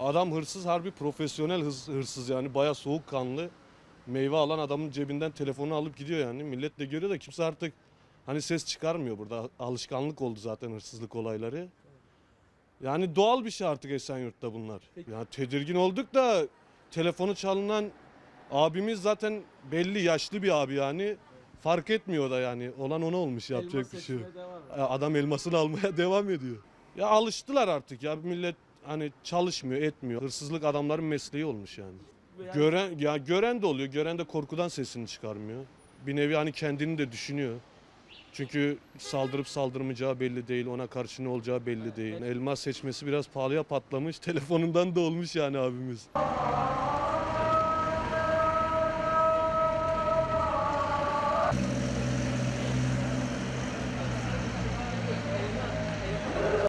Adam hırsız harbi profesyonel hırs- hırsız yani bayağı soğukkanlı. Meyve alan adamın cebinden telefonu alıp gidiyor yani. Millet de görüyor da kimse artık hani ses çıkarmıyor burada. Alışkanlık oldu zaten hırsızlık olayları. Yani doğal bir şey artık Esenyurt'ta bunlar. Peki. Yani tedirgin olduk da telefonu çalınan abimiz zaten belli yaşlı bir abi yani. Fark etmiyor da yani. Olan ona olmuş yapacak Elma bir şey yok. Adam elmasını almaya devam ediyor. Ya alıştılar artık ya millet hani çalışmıyor, etmiyor. Hırsızlık adamların mesleği olmuş yani. Gören ya gören de oluyor. Gören de korkudan sesini çıkarmıyor. Bir nevi hani kendini de düşünüyor. Çünkü saldırıp saldırmayacağı belli değil. Ona karşı ne olacağı belli değil. Elma seçmesi biraz pahalıya patlamış. Telefonundan da olmuş yani abimiz.